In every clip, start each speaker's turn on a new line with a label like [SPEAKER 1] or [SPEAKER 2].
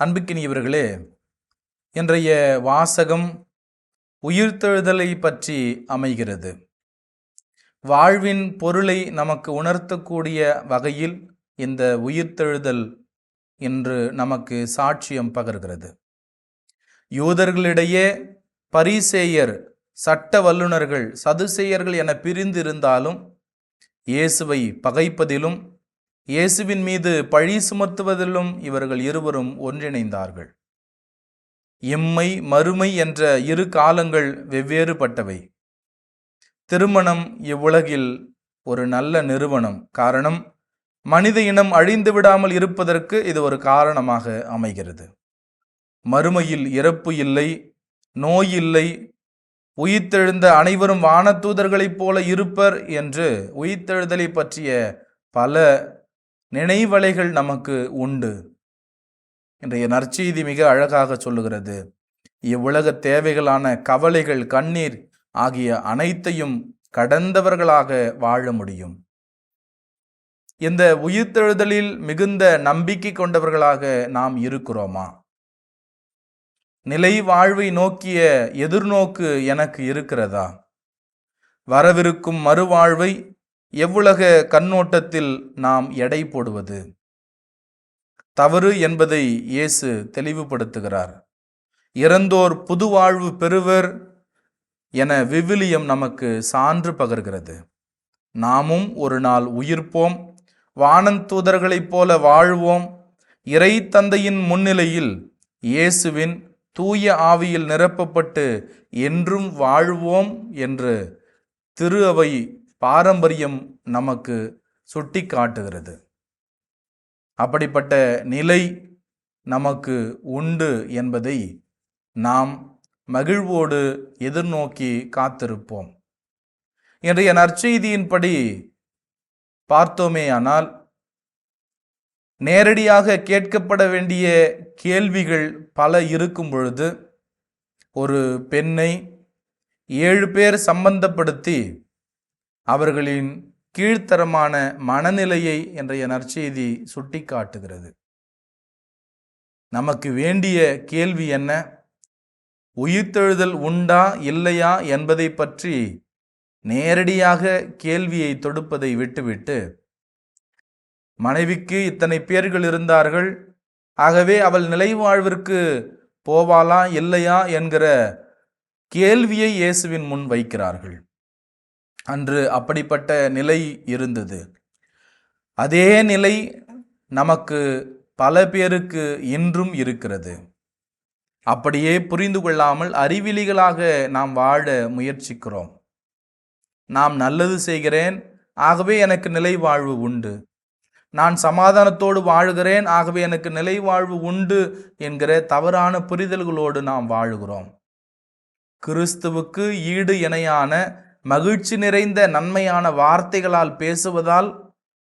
[SPEAKER 1] அன்புக்கினியவர்களே இன்றைய வாசகம் உயிர்த்தெழுதலை பற்றி அமைகிறது. வாழ்வின் பொருளை நமக்கு உணர்த்தக்கூடிய வகையில் இந்த உயிர்த்தெழுதல் என்று நமக்கு சாட்சியம் பகர்கிறது. யூதர்களிடையே பரிசேயர் சட்ட வல்லுனர்கள் சதுசேயர்கள் என பிரிந்திருந்தாலும் இயேசுவை பகைப்பதிலும் இயேசுவின் மீது பழி சுமத்துவதிலும் இவர்கள் இருவரும் ஒன்றிணைந்தார்கள். இம்மை மறுமை என்ற இரு காலங்கள் வெவ்வேறுபட்டவை. திருமணம் இவ்வுலகில் ஒரு நல்ல நிறுவனம். காரணம் மனித இனம் அழிந்து விடாமல் இருப்பதற்கு இது ஒரு காரணமாக அமைகிறது. மறுமையில் இறப்பு இல்லை நோய் இல்லை உயிர்த்தெழுந்த அனைவரும் வானத்தூதர்களைப் போல இருப்பர் என்று உயிர்த்தெழுதலை பற்றிய பல நினைவலைகள் நமக்கு உண்டு. இன்றைய நற்செய்தி மிக அழகாக சொல்லுகிறது. இவ்வுலக தேவைகளான கவலைகள் கண்ணீர் ஆகிய அனைத்தையும் கடந்தவர்களாக வாழ முடியும். இந்த உயிர்த்தெழுதலில் மிகுந்த நம்பிக்கை கொண்டவர்களாக நாம் இருக்கிறோமா? நிலை வாழ்வை நோக்கிய எதிர்நோக்கு எனக்கு இருக்கிறதா? வரவிருக்கும் மறுவாழ்வை எவ்வுலக கண்ணோட்டத்தில் நாம் எடை போடுவது? தவறு என்பதை இயேசு தெளிவுபடுத்துகிறார். இறந்தோர் புது வாழ்வு பெறுவர் என விவிலியம் நமக்கு சான்று பகர்கிறது. நாமும் ஒரு நாள் உயிர்ப்போம் வானந்தூதர்களைப் போல வாழ்வோம். இறை தந்தையின் முன்னிலையில் இயேசுவின் தூய ஆவியில் நிரப்பப்பட்டு என்றும் வாழ்வோம் என்று திரு அவை பாரம்பரியம் நமக்கு சுட்டி காட்டுகிறது. அப்படிப்பட்ட நிலை நமக்கு உண்டு என்பதை நாம் மகிழ்வோடு எதிர்நோக்கி காத்திருப்போம். இன்றைய நற்செய்தியின்படி பார்த்தோமேயானால் நேரடியாக கேட்கப்பட வேண்டிய கேள்விகள் பல இருக்கும் பொழுது ஒரு பெண்ணை ஏழு பேர் சம்பந்தப்படுத்தி அவர்களின் கீழ்த்தரமான மனநிலையை இன்றைய நற்செய்தி சுட்டி காட்டுகிறது நமக்கு வேண்டிய கேள்வி என்ன? உயிர்த்தெழுதல் உண்டா இல்லையா என்பதை பற்றி நேரடியாக கேள்வியை தொடுப்பதை விட்டுவிட்டு மனைவிக்கு இத்தனை பேர்கள் இருந்தார்கள் ஆகவே அவள் நிலைவாழ்விற்கு போவாளா இல்லையா? என்கிற கேள்வியை இயேசுவின் முன் வைக்கிறார்கள். அன்று அப்படிப்பட்ட நிலை இருந்தது. அதே நிலை நமக்கு பல பேருக்கு இன்றும் இருக்கிறது. அப்படியே புரிந்து கொள்ளாமல் அறிவிலிகளாக நாம் வாழ முயற்சிக்கிறோம். நாம் நல்லது செய்கிறேன் ஆகவே எனக்கு நிலை வாழ்வு உண்டு. நான் சமாதானத்தோடு வாழுகிறேன் ஆகவே எனக்கு நிலை வாழ்வு உண்டு என்கிற தவறான புரிதல்களோடு நாம் வாழுகிறோம். கிறிஸ்துவுக்கு ஈடு இணையான மகிழ்ச்சி நிறைந்த நன்மையான வார்த்தைகளால் பேசுவதால்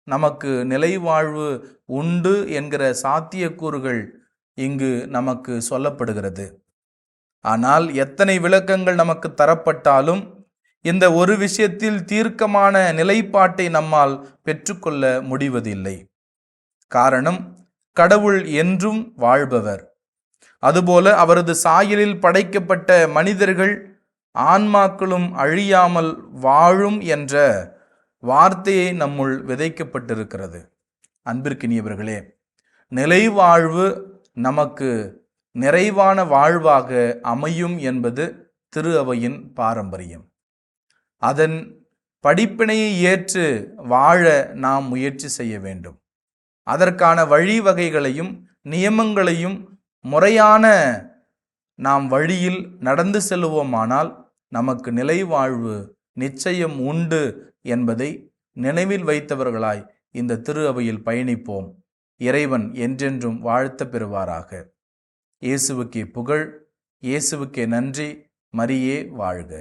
[SPEAKER 1] நமக்கு நிலை வாழ்வு உண்டு என்கிற சாத்தியக்கூறுகள் இங்கு நமக்கு சொல்லப்படுகிறது. ஆனால் எத்தனை விளக்கங்கள் நமக்கு தரப்பட்டாலும் இந்த ஒரு விஷயத்தில் தீர்க்கமான நிலைப்பாட்டை நம்மால் பெற்றுக்கொள்ள முடிவதில்லை. காரணம் கடவுள் என்றும் வாழ்பவர். அதுபோல அவரது சாயலில் படைக்கப்பட்ட மனிதர்கள் ஆன்மாக்களும் அழியாமல் வாழும் என்ற வார்த்தையை நம்முள் விதைக்கப்பட்டிருக்கிறது. அன்பிற்கினியவர்களே நிலைவாழ்வு நமக்கு நிறைவான வாழ்வாக அமையும் என்பது திரு அவையின் பாரம்பரியம். அதன் படிப்பினையை ஏற்று வாழ நாம் முயற்சி செய்ய வேண்டும். அதற்கான வழிவகைகளையும் நியமங்களையும் முறையான நாம் வழியில் நடந்து செல்லுவோமானால் நமக்கு நிலை வாழ்வு நிச்சயம் உண்டு என்பதை நினைவில் வைத்தவர்களாய் இந்த திரு அவையில் பயணிப்போம். இறைவன் என்றென்றும் வாழ்த்த பெறுவாராக. இயேசுவுக்கே புகழ் இயேசுவுக்கே நன்றி மரியே வாழ்க.